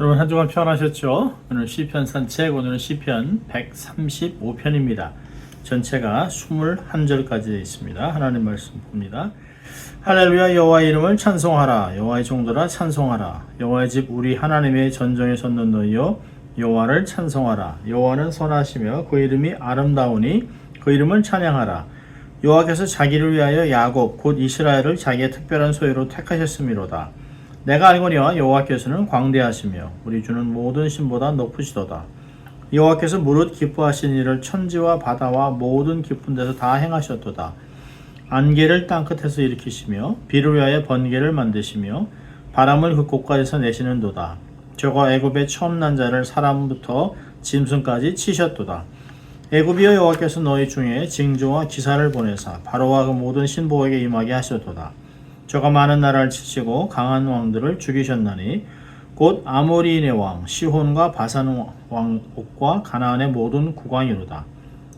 여러분 한 주간 평안하셨죠? 오늘 시편 산책 오늘은 시편 135편입니다. 전체가 21절까지 되어 있습니다. 하나님 말씀 봅니다. 할렐루야 여호와의 이름을 찬송하라 여호와의 종들아 찬송하라 여호와의 집 우리 하나님의 전정에 섰는 너희여 여호와를 찬송하라 여호와는 선하시며 그 이름이 아름다우니 그 이름을 찬양하라 여호와께서 자기를 위하여 야곱 곧 이스라엘을 자기의 특별한 소유로 택하셨음이로다 내가 알거니와 여호와께서는 광대하시며 우리 주는 모든 신보다 높으시도다 여호와께서 무릇 기뻐하신 일을 천지와 바다와 모든 깊은 데서 다 행하셨도다 안개를 땅끝에서 일으키시며 비를 위하여 번개를 만드시며 바람을 그 곳까지서 내시는도다. 저가 애굽의 처음 난 자를 사람부터 짐승까지 치셨도다. 애굽이여 여호와께서 너희 중에 징조와 기사를 보내사 바로와 그 모든 신복에게 임하게 하셨도다. 저가 많은 나라를 치시고 강한 왕들을 죽이셨나니 곧 아모리인의 왕 시혼과 바산 왕 옥과 가나안의 모든 국왕이로다.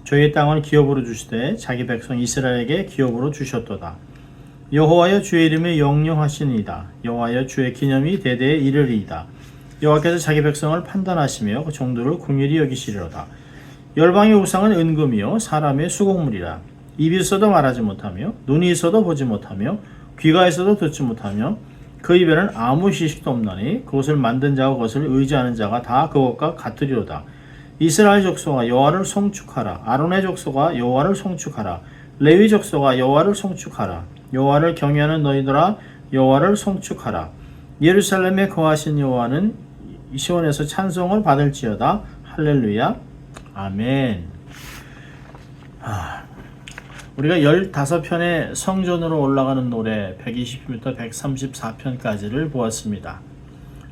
저희 땅을 기업으로 주시되 자기 백성 이스라엘에게 기업으로 주셨도다. 여호와여 주의 이름이 영영하시니이다. 여호와여 주의 기념이 대대에 이르리이다. 여호와께서 자기 백성을 판단하시며 그 종들을 궁일이 여기시리로다. 열방의 우상은 은금이요 사람의 수곡물이라. 입이 있어도 말하지 못하며 눈이 있어도 보지 못하며 귀가 있어도 듣지 못하며 그 입에는 아무 시식도 없나니 그것을 만든 자와 그것을 의지하는 자가 다 그것과 같으리로다. 이스라엘 족속아 여호와를 송축하라. 아론의 족속아 여호와를 송축하라. 레위 족속아 여호와를 송축하라. 여호와를 경외하는 너희들아 여호와를 송축하라. 예루살렘에 거하신 여호와는 시온에서 찬송을 받을지어다. 할렐루야. 아멘. 아, 우리가 15편의 성전으로 올라가는 노래 120편부터 134편까지를 보았습니다.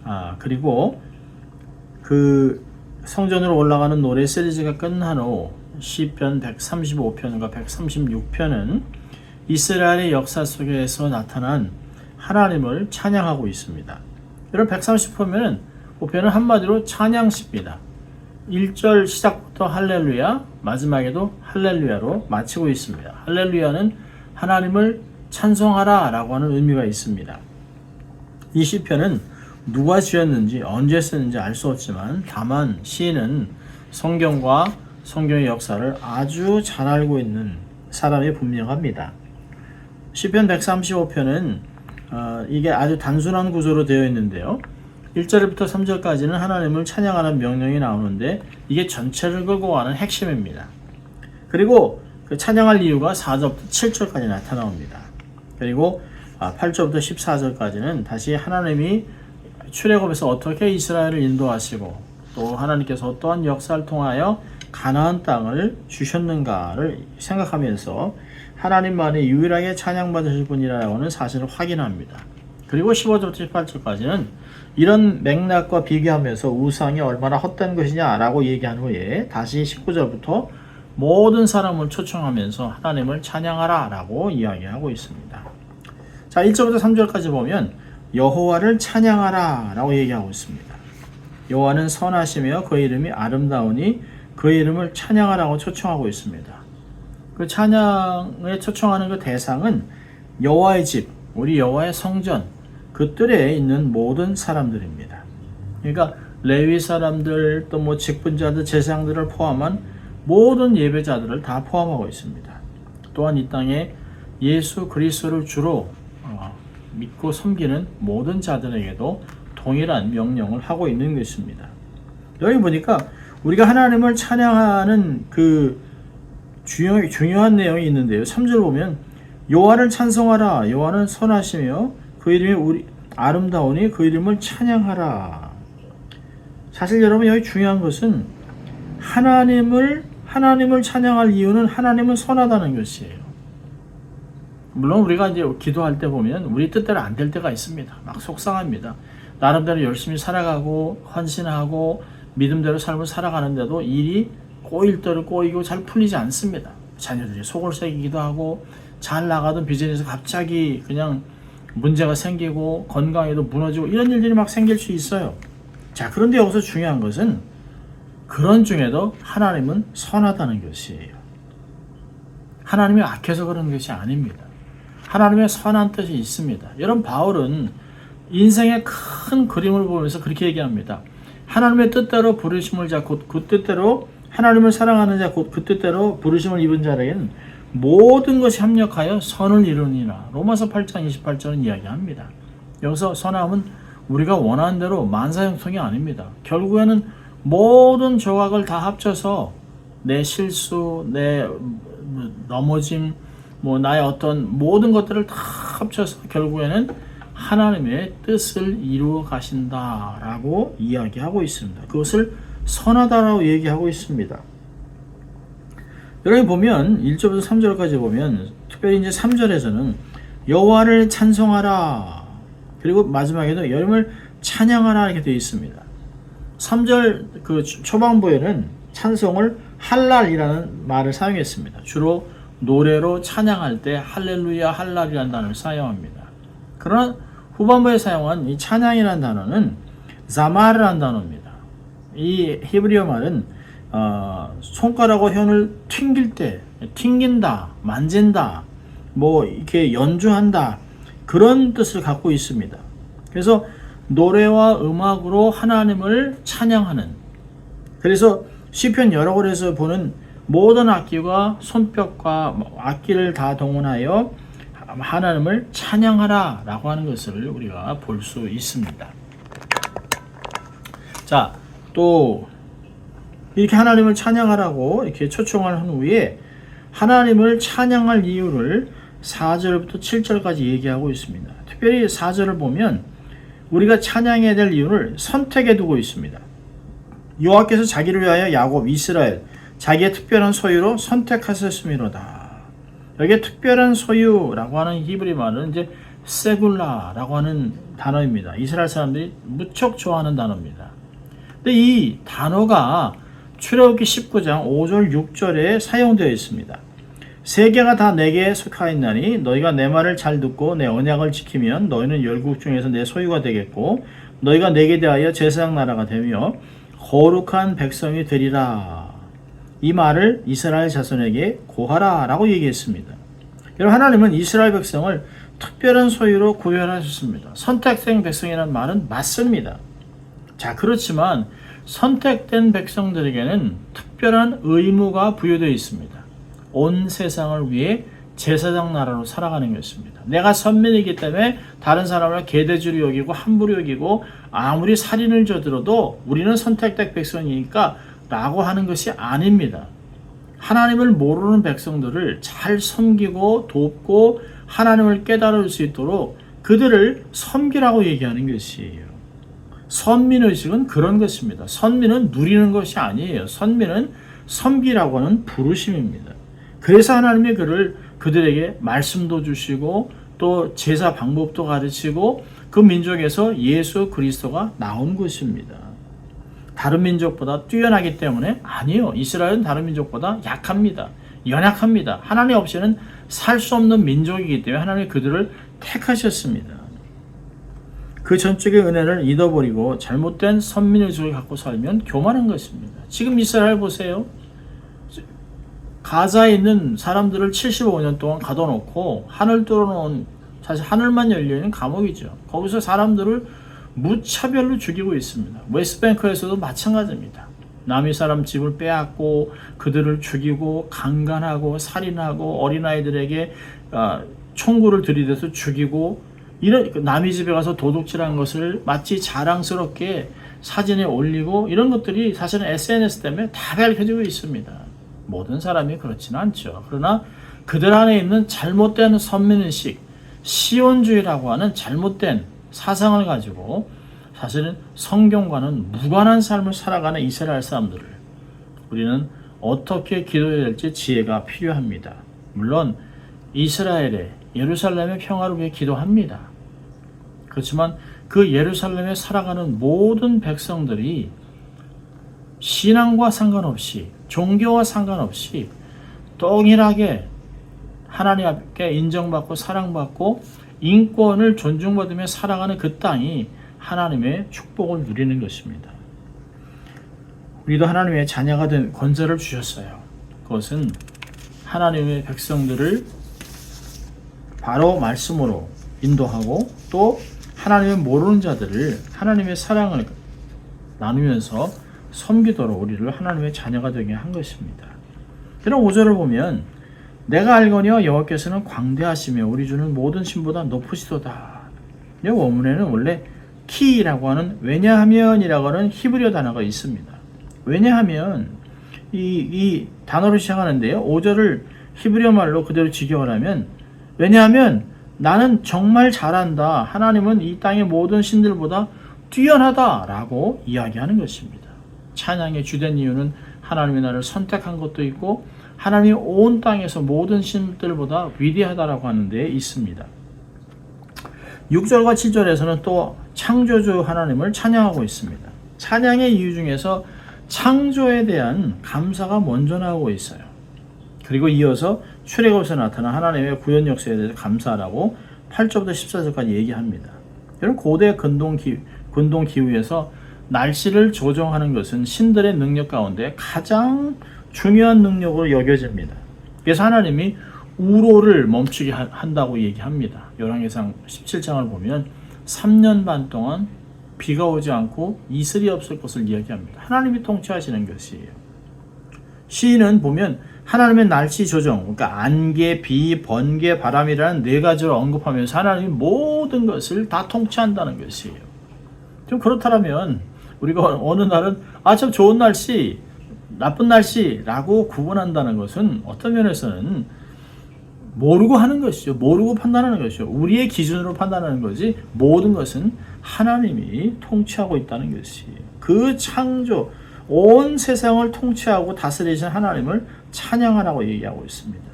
아, 그리고 그 성전으로 올라가는 노래 시리즈가 끝난 후 시편 135편과 136편은 이스라엘의 역사 속에서 나타난 하나님을 찬양하고 있습니다. 여러분 130편은 보편은 한마디로 찬양시입니다. 1절 시작부터 할렐루야, 마지막에도 할렐루야로 마치고 있습니다. 할렐루야는 하나님을 찬송하라 라고 하는 의미가 있습니다. 이 시편은 누가 지었는지 언제 쓰는지 알 수 없지만 다만 시인은 성경과 성경의 역사를 아주 잘 알고 있는 사람이 분명합니다. 시편 135편은 어, 이게 아주 단순한 구조로 되어 있는데요. 1절부터 3절까지는 하나님을 찬양하는 명령이 나오는데 이게 전체를 끌고 가는 핵심입니다. 그리고 그 찬양할 이유가 4절부터 7절까지 나타나옵니다. 그리고 8절부터 14절까지는 다시 하나님이 출애굽에서 어떻게 이스라엘을 인도하시고 또 하나님께서 어떠한 역사를 통하여 가나안 땅을 주셨는가를 생각하면서 하나님만이 유일하게 찬양받으실 분이라고 하는 사실을 확인합니다. 그리고 15절부터 18절까지는 이런 맥락과 비교하면서 우상이 얼마나 헛된 것이냐라고 얘기한 후에 다시 19절부터 모든 사람을 초청하면서 하나님을 찬양하라 라고 이야기하고 있습니다. 자, 1절부터 3절까지 보면 여호와를 찬양하라 라고 얘기하고 있습니다. 여호와는 선하시며 그 이름이 아름다우니 그 이름을 찬양하라고 초청하고 있습니다. 그 찬양에 초청하는 그 대상은 여호와의 집, 우리 여호와의 성전, 그 뜰에 있는 모든 사람들입니다. 그러니까 레위 사람들 또 뭐 직분자들 제사장들을 포함한 모든 예배자들을 다 포함하고 있습니다. 또한 이 땅에 예수 그리스도를 주로 어, 믿고 섬기는 모든 자들에게도 동일한 명령을 하고 있는 것입니다. 여기 보니까 우리가 하나님을 찬양하는 그 중요, 중요한 내용이 있는데요. 3절 보면 여호와를 찬송하라. 여호와는 선하시며 그 이름이 우리 아름다우니 그 이름을 찬양하라. 사실 여러분 여기 중요한 것은 하나님을 하나님을 찬양할 이유는 하나님은 선하다는 것이에요. 물론 우리가 이제 기도할 때 보면 우리 뜻대로 안 될 때가 있습니다. 막 속상합니다. 나름대로 열심히 살아가고 헌신하고 믿음대로 삶을 살아가는데도 일이 꼬일 대로 꼬이고 잘 풀리지 않습니다. 자녀들이 속을 새기기도 하고 잘 나가던 비즈니스 갑자기 그냥 문제가 생기고 건강에도 무너지고 이런 일들이 막 생길 수 있어요. 자, 그런데 여기서 중요한 것은 그런 중에도 하나님은 선하다는 것이에요. 하나님이 악해서 그런 것이 아닙니다. 하나님의 선한 뜻이 있습니다. 여러분 바울은 인생의 큰 그림을 보면서 그렇게 얘기합니다. 하나님의 뜻대로 부르심을 자 곧 그 뜻대로 하나님을 사랑하는 자 곧그 뜻대로 부르심을 입은 자에게는 모든 것이 합력하여 선을 이루니라. 로마서 8장 28절은 이야기합니다. 여기서 선함은 우리가 원하는 대로 만사 형통이 아닙니다. 결국에는 모든 조각을 다 합쳐서 내 실수, 내 넘어짐, 뭐 나의 어떤 모든 것들을 다 합쳐서 결국에는 하나님의 뜻을 이루어 가신다라고 이야기하고 있습니다. 그것을 선하다라고 얘기하고 있습니다. 여러분 보면 1절부터 3절까지 보면 특별히 이제 3절에서는 여호와를 찬송하라 그리고 마지막에도 여름을 찬양하라 이렇게 되어 있습니다. 3절 그 초반부에는 찬송을 할랄이라는 말을 사용했습니다. 주로 노래로 찬양할 때 할렐루야 할랄이라는 단어를 사용합니다. 그러나 후반부에 사용한 이 찬양이라는 단어는 자마르라는 단어입니다. 이 히브리어 말은 어, 손가락과 혀를 튕길 때 튕긴다, 만진다, 뭐 이렇게 연주한다 그런 뜻을 갖고 있습니다. 그래서 노래와 음악으로 하나님을 찬양하는 그래서 시편 여러 곳에서 보는 모든 악기와 손뼉과 악기를 다 동원하여 하나님을 찬양하라 라고 하는 것을 우리가 볼 수 있습니다. 자, 또 이렇게 하나님을 찬양하라고 이렇게 초청을 한 후에 하나님을 찬양할 이유를 4절부터 7절까지 얘기하고 있습니다. 특별히 4절을 보면 우리가 찬양해야 될 이유를 선택해 두고 있습니다. 여호와께서 자기를 위하여 야곱, 이스라엘 자기의 특별한 소유로 선택하셨음이로다. 여기에 특별한 소유라고 하는 히브리 말은 이제 세굴라라고 하는 단어입니다. 이스라엘 사람들이 무척 좋아하는 단어입니다. 근데 이 단어가 출애굽기 19장 5절 6절에 사용되어 있습니다. 세계가 다 내게 속하였나니 너희가 내 말을 잘 듣고 내 언약을 지키면 너희는 열국 중에서 내 소유가 되겠고 너희가 내게 대하여 제사장 나라가 되며 거룩한 백성이 되리라. 이 말을 이스라엘 자손에게 고하라라고 얘기했습니다. 여러분 하나님은 이스라엘 백성을 특별한 소유로 구별하셨습니다. 선택된 백성이라는 말은 맞습니다. 자 그렇지만 선택된 백성들에게는 특별한 의무가 부여되어 있습니다. 온 세상을 위해 제사장 나라로 살아가는 것입니다. 내가 선민이기 때문에 다른 사람을 개대주로 여기고 함부로 여기고 아무리 살인을 저들어도 우리는 선택된 백성이니까 라고 하는 것이 아닙니다. 하나님을 모르는 백성들을 잘 섬기고 돕고 하나님을 깨달을 수 있도록 그들을 섬기라고 얘기하는 것이에요. 선민의식은 그런 것입니다. 선민은 누리는 것이 아니에요. 선민은 섬기라고 하는 부르심입니다. 그래서 하나님이 그를 그들에게 말씀도 주시고 또 제사 방법도 가르치고 그 민족에서 예수 그리스도가 나온 것입니다. 다른 민족보다 뛰어나기 때문에 아니요. 이스라엘은 다른 민족보다 약합니다. 연약합니다. 하나님 없이는 살 수 없는 민족이기 때문에 하나님이 그들을 택하셨습니다. 그 전적의 은혜를 잊어버리고 잘못된 선민의식을 갖고 살면 교만한 것입니다. 지금 이스라엘 보세요. 가자에 있는 사람들을 75년 동안 가둬놓고 하늘 뚫어놓은 사실 하늘만 열려있는 감옥이죠. 거기서 사람들을 무차별로 죽이고 있습니다. 웨스트뱅크에서도 마찬가지입니다. 남의 사람 집을 빼앗고 그들을 죽이고 강간하고 살인하고 어린아이들에게 아, 총구를 들이대서 죽이고 이런 남의 집에 가서 도둑질한 것을 마치 자랑스럽게 사진에 올리고 이런 것들이 사실은 SNS 때문에 다 밝혀지고 있습니다. 모든 사람이 그렇지는 않죠. 그러나 그들 안에 있는 잘못된 선민의식, 시온주의라고 하는 잘못된 사상을 가지고 사실은 성경과는 무관한 삶을 살아가는 이스라엘 사람들을 우리는 어떻게 기도해야 될지 지혜가 필요합니다. 물론 이스라엘의 예루살렘의 평화를 위해 기도합니다. 그렇지만 그 예루살렘에 살아가는 모든 백성들이 신앙과 상관없이 종교와 상관없이 동일하게 하나님 앞에 인정받고 사랑받고 인권을 존중받으며 살아가는 그 땅이 하나님의 축복을 누리는 것입니다. 우리도 하나님의 자녀가 된 권세를 주셨어요. 그것은 하나님의 백성들을 바로 말씀으로 인도하고 또 하나님을 모르는 자들을 하나님의 사랑을 나누면서 섬기도록 우리를 하나님의 자녀가 되게 한 것입니다. 이런 5절을 보면 내가 알거니와 여호와께서는 광대하시며 우리 주는 모든 신보다 높으시도다. 이 원문에는 원래 키라고 하는 왜냐하면이라고 하는 히브리어 단어가 있습니다. 왜냐하면 이, 이 단어로 시작하는데요. 5절을 히브리어 말로 그대로 직역을 하면 왜냐하면 나는 정말 잘한다. 하나님은 이 땅의 모든 신들보다 뛰어나다라고 이야기하는 것입니다. 찬양의 주된 이유는 하나님이 나를 선택한 것도 있고 하나님이 온 땅에서 모든 신들보다 위대하다라고 하는 데 있습니다. 6절과 7절에서는 또 창조주 하나님을 찬양하고 있습니다. 찬양의 이유 중에서 창조에 대한 감사가 먼저 나오고 있어요. 그리고 이어서 출애굽에서 나타난 하나님의 구현 역사에 대해서 감사하라고 8절부터 14절까지 얘기합니다. 여러분 고대 근동 기 근동 기후에서 날씨를 조정하는 것은 신들의 능력 가운데 가장 중요한 능력으로 여겨집니다. 그래서 하나님이 우로를 멈추게 하- 한다고 얘기합니다. 열왕기상 17장을 보면 3년 반 동안 비가 오지 않고 이슬이 없을 것을 이야기합니다. 하나님이 통치하시는 것이에요. 시인은 보면 하나님의 날씨 조정, 그러니까 안개, 비, 번개, 바람이라는 네 가지를 언급하면서 하나님이 모든 것을 다 통치한다는 것이에요. 좀 그렇다면 우리가 어느 날은 아 참 좋은 날씨, 나쁜 날씨라고 구분한다는 것은 어떤 면에서는 모르고 하는 것이죠. 모르고 판단하는 것이죠. 우리의 기준으로 판단하는 거지 모든 것은 하나님이 통치하고 있다는 것이에요. 그 창조 온 세상을 통치하고 다스리신 하나님을 찬양하라고 얘기하고 있습니다.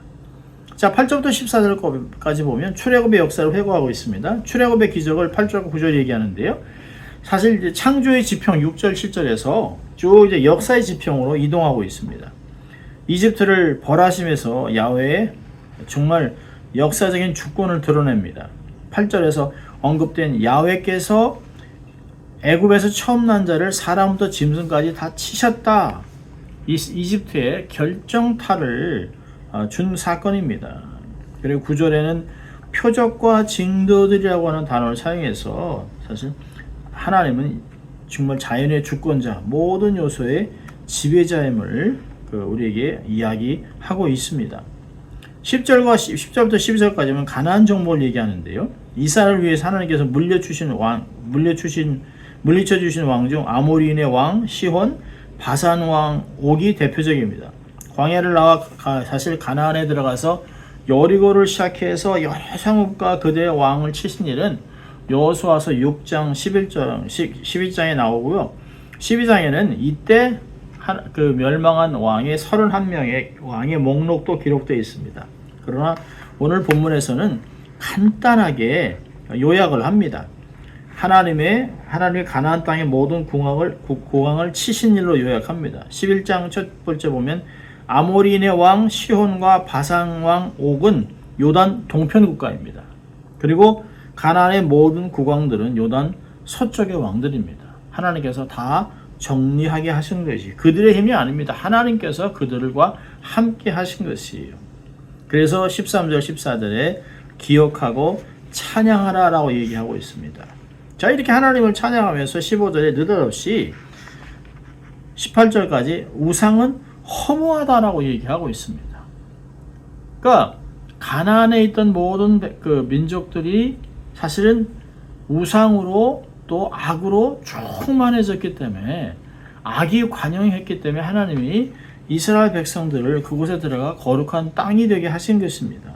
자, 8절부터 14절까지 보면 출애굽의 역사를 회고하고 있습니다. 출애굽의 기적을 8절과 9절 얘기하는데요. 사실 이제 창조의 지평 6절 7절에서 쭉 이제 역사의 지평으로 이동하고 있습니다. 이집트를 벌하심에서 야훼의 정말 역사적인 주권을 드러냅니다. 8절에서 언급된 야훼께서 애굽에서 처음 난 자를 사람부터 짐승까지 다 치셨다. 이- 이집트의 결정타를 어, 준 사건입니다. 그리고 9절에는 표적과 징조들이라고 하는 단어를 사용해서 사실 하나님은 정말 자연의 주권자, 모든 요소의 지배자임을 그 우리에게 이야기하고 있습니다. 10절과 10절부터 12절까지는 가나안 정보를 얘기하는데요. 이스라엘을 위해서 하나님께서 물려주신 왕, 물려주신 물리쳐 주신 왕 중 아모리인의 왕 시혼, 바산 왕 옥이 대표적입니다. 광야를 나와 가- 사실 가나안에 들어가서 여리고를 시작해서 여러 성읍과 그들의 왕을 치신 일은 여호수아서 6장 11장 11장에 나오고요. 12장에는 이때 한- 그 멸망한 왕의 31명의 왕의 목록도 기록되어 있습니다. 그러나 오늘 본문에서는 간단하게 요약을 합니다. 하나님의 하나님의 가나안 땅의 모든 구- 국왕을 치신 일로 요약합니다. 11장 첫 번째 보면 아모리인의 왕 시혼과 바산 왕 옥은 요단 동편 국가입니다. 그리고 가나안의 모든 국왕들은 요단 서쪽의 왕들입니다. 하나님께서 다 정리하게 하신 것이 그들의 힘이 아닙니다. 하나님께서 그들과 함께 하신 것이에요. 그래서 13절 14절에 기억하고 찬양하라라고 얘기하고 있습니다. 자 이렇게 하나님을 찬양하면서 15절에 느닷없이 18절까지 우상은 허무하다라고 얘기하고 있습니다. 그러니까 가나안에 있던 모든 배- 그 민족들이 사실은 우상으로 또 악으로 충만해졌기 때문에 악이 관영했기 때문에 하나님이 이스라엘 백성들을 그곳에 들어가 거룩한 땅이 되게 하신 것입니다.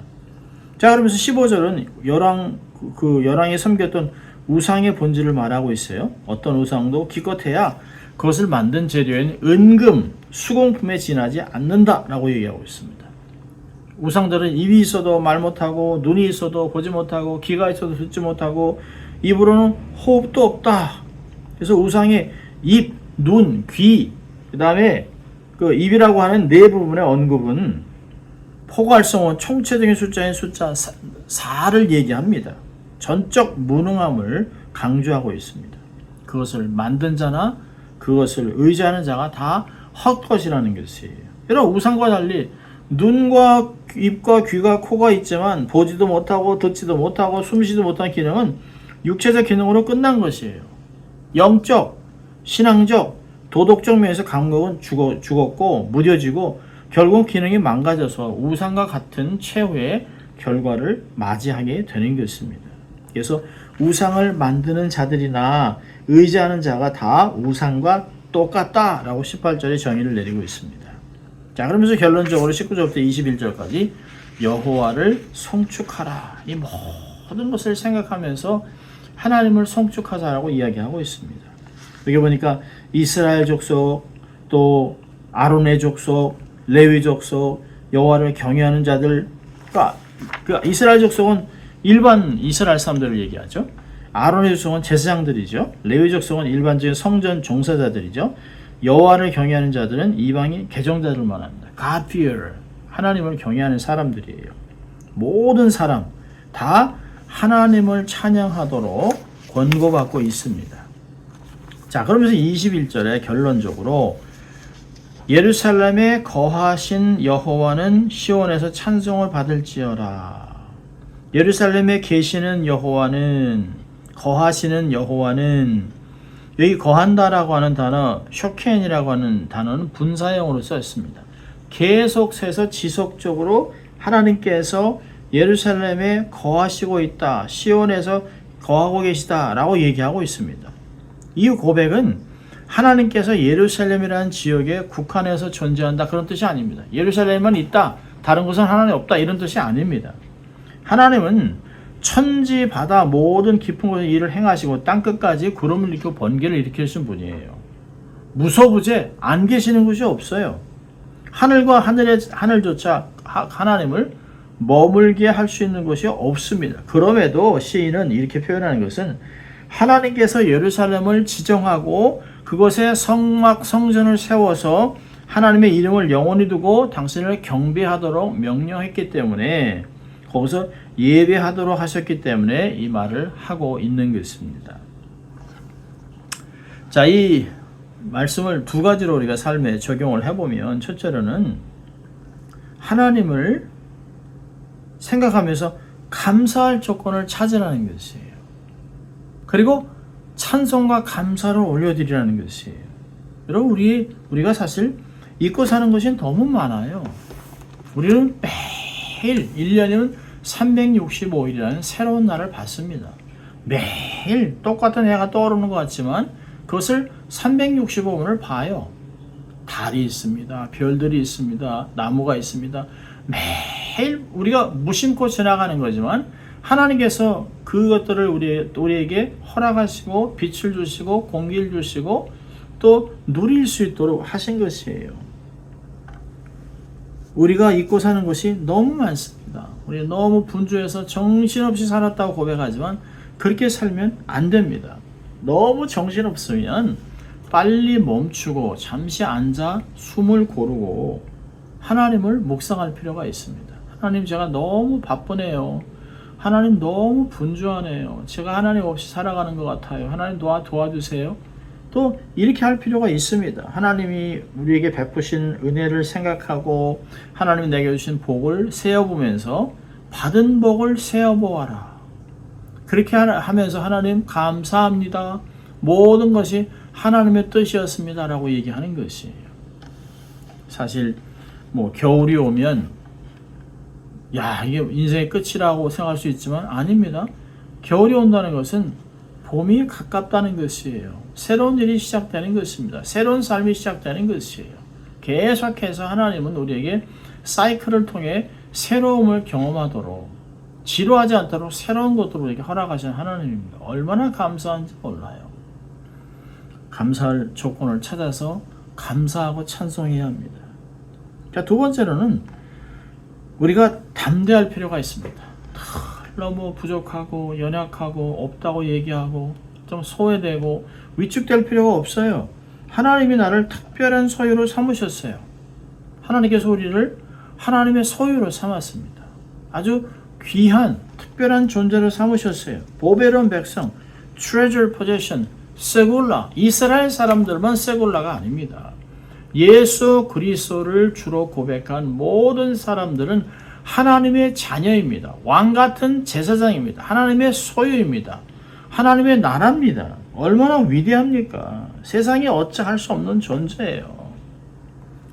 자 그러면서 15절은 열왕 그- 그 열왕이 섬겼던 우상의 본질을 말하고 있어요. 어떤 우상도 기껏해야 그것을 만든 재료인 은금, 수공품에 지나지 않는다라고 얘기하고 있습니다. 우상들은 입이 있어도 말 못하고 눈이 있어도 보지 못하고 귀가 있어도 듣지 못하고 입으로는 호흡도 없다. 그래서 우상의 입, 눈, 귀, 그 다음에 그 입이라고 하는 네 부분의 언급은 포괄성은 총체적인 숫자인 숫자 4 를 얘기합니다. 전적 무능함을 강조하고 있습니다. 그것을 만든 자나 그것을 의지하는 자가 다 헛것이라는 것이에요. 여러분 우상과 달리 눈과 입과 귀가 코가 있지만 보지도 못하고 듣지도 못하고 숨쉬지도 못한 기능은 육체적 기능으로 끝난 것이에요. 영적, 신앙적, 도덕적 면에서 감각은 죽어, 죽었고 무뎌지고 결국 기능이 망가져서 우상과 같은 최후의 결과를 맞이하게 되는 것입니다. 그래서 우상을 만드는 자들이나 의지하는 자가 다 우상과 똑같다라고 18절에 정의를 내리고 있습니다. 자, 그러면서 결론적으로 19절부터 21절까지 여호와를 송축하라. 이 모든 것을 생각하면서 하나님을 송축하자라고 이야기하고 있습니다. 여기 보니까 이스라엘 족속 또 아론의 족속 레위 족속 여호와를 경외하는 자들 그러니까 그 이스라엘 족속은 일반 이스라엘 사람들을 얘기하죠. 아론의 족속은 제사장들이죠. 레위 족 속은 일반적인 성전 종사자들이죠. 여호와를 경외하는 자들은 이방인 개종자들 말합니다. God fear 하나님을 경외하는 사람들이에요. 모든 사람 다 하나님을 찬양하도록 권고받고 있습니다. 자, 그러면서 21절에 결론적으로 예루살렘에 거하신 여호와는 시온에서 찬송을 받을지어라. 예루살렘에 계시는 여호와는 거하시는 여호와는 여기 거한다라고 하는 단어 쇼켄이라고 하는 단어는 분사형으로 썼습니다. 계속해서 지속적으로 하나님께서 예루살렘에 거하시고 있다. 시온에서 거하고 계시다라고 얘기하고 있습니다. 이 고백은 하나님께서 예루살렘이라는 지역에 국한해서 존재한다 그런 뜻이 아닙니다. 예루살렘만 있다. 다른 곳은 하나님 없다 이런 뜻이 아닙니다. 하나님은 천지 바다 모든 깊은 곳에 일을 행하시고 땅 끝까지 구름을 일으키고 번개를 일으키신 분이에요. 무소부재 안 계시는 곳이 없어요. 하늘과 하늘의 하늘조차 하, 하나님을 머물게 할 수 있는 곳이 없습니다. 그럼에도 시인은 이렇게 표현하는 것은 하나님께서 예루살렘을 지정하고 그곳에 성막 성전을 세워서 하나님의 이름을 영원히 두고 당신을 경배하도록 명령했기 때문에 거기서 예배하도록 하셨기 때문에 이 말을 하고 있는 것입니다. 자, 이 말씀을 두 가지로 우리가 삶에 적용을 해보면 첫째로는 하나님을 생각하면서 감사할 조건을 찾으라는 것이에요. 그리고 찬송과 감사를 올려드리라는 것이에요. 여러분, 우리, 우리가 사실 잊고 사는 것이 너무 많아요. 우리는 매 일, 1년이면 365일이라는 새로운 날을 받습니다. 매일 똑같은 해가 떠오르는 것 같지만 그것을 365분을 봐요. 달이 있습니다. 별들이 있습니다. 나무가 있습니다. 매일 우리가 무심코 지나가는 거지만 하나님께서 그것들을 우리, 우리에게 허락하시고 빛을 주시고 공기를 주시고 또 누릴 수 있도록 하신 것이에요. 우리가 잊고 사는 것이 너무 많습니다. 우리 너무 분주해서 정신없이 살았다고 고백하지만 그렇게 살면 안 됩니다. 너무 정신없으면 빨리 멈추고 잠시 앉아 숨을 고르고 하나님을 묵상할 필요가 있습니다. 하나님 제가 너무 바쁘네요. 하나님 너무 분주하네요. 제가 하나님 없이 살아가는 것 같아요. 하나님 도와 도와주세요. 또 이렇게 할 필요가 있습니다. 하나님이 우리에게 베푸신 은혜를 생각하고 하나님이 내게 주신 복을 세어보면서 받은 복을 세어보아라. 그렇게 하면서 하나님 감사합니다. 모든 것이 하나님의 뜻이었습니다 라고 얘기하는 것이에요. 사실 뭐 겨울이 오면 야 이게 인생의 끝이라고 생각할 수 있지만 아닙니다. 겨울이 온다는 것은 봄이 가깝다는 것이에요. 새로운 일이 시작되는 것입니다. 새로운 삶이 시작되는 것이에요. 계속해서 하나님은 우리에게 사이클을 통해 새로움을 경험하도록 지루하지 않도록 새로운 것들을 우리에게 허락하시는 하나님입니다. 얼마나 감사한지 몰라요. 감사할 조건을 찾아서 감사하고 찬송해야 합니다. 자, 두 번째로는 우리가 담대할 필요가 있습니다. 너무 부족하고 연약하고 없다고 얘기하고 좀 소외되고 위축될 필요가 없어요. 하나님이 나를 특별한 소유로 삼으셨어요. 하나님께서 우리를 하나님의 소유로 삼았습니다. 아주 귀한 특별한 존재로 삼으셨어요. 보배로운 백성, treasure possession, 세골라, 이스라엘 사람들만 세골라가 아닙니다. 예수 그리스도를 주로 고백한 모든 사람들은 하나님의 자녀입니다. 왕 같은 제사장입니다. 하나님의 소유입니다. 하나님의 나라입니다. 얼마나 위대합니까? 세상에 어찌할 수 없는 존재예요.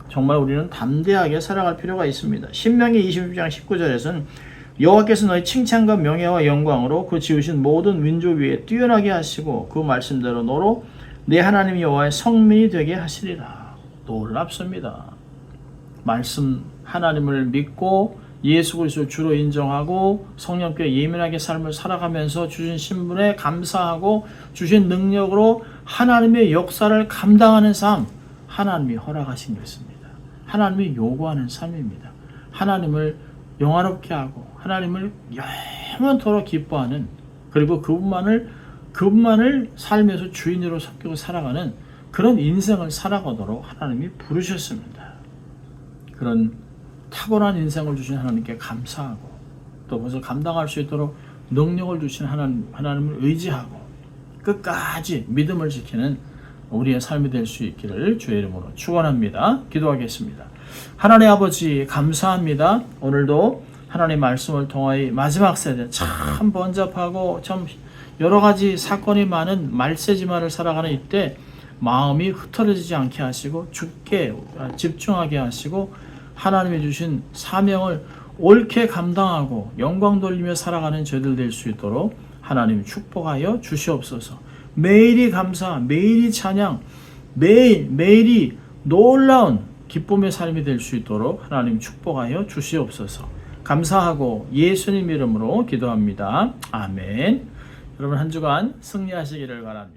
정말 우리는 담대하게 살아갈 필요가 있습니다. 신명기 26장 19절에서는 여호와께서 너희 칭찬과 명예와 영광으로 그 지으신 모든 민족 위에 뛰어나게 하시고 그 말씀대로 너로 내 하나님 여호와의 성민이 되게 하시리라. 놀랍습니다. 말씀 하나님을 믿고 예수 그리스도 주로 인정하고 성령께 예민하게 삶을 살아가면서 주신 신분에 감사하고 주신 능력으로 하나님의 역사를 감당하는 삶 하나님이 허락하신 것입니다. 하나님이 요구하는 삶입니다. 하나님을 영화롭게 하고 하나님을 영원토록 기뻐하는 그리고 그분만을 그분만을 삶에서 주인으로 섬기고 살아가는 그런 인생을 살아가도록 하나님이 부르셨습니다. 그런 탁월한 인생을 주신 하나님께 감사하고 또 그것을 감당할 수 있도록 능력을 주신 하나님, 하나님을 의지하고 끝까지 믿음을 지키는 우리의 삶이 될 수 있기를 주의 이름으로 축원합니다. 기도하겠습니다. 하나님 아버지 감사합니다. 오늘도 하나님 말씀을 통하여 마지막 세대 참 번잡하고 참 여러 가지 사건이 많은 말세지마를 살아가는 이때 마음이 흐트러지지 않게 하시고 죽게 집중하게 하시고 하나님이 주신 사명을 옳게 감당하고 영광 돌리며 살아가는 저희들 될 수 있도록 하나님 축복하여 주시옵소서. 매일이 감사, 매일이 찬양, 매일 매일이 놀라운 기쁨의 삶이 될 수 있도록 하나님 축복하여 주시옵소서. 감사하고 예수님 이름으로 기도합니다. 아멘. 여러분 한 주간 승리하시기를 바랍니다.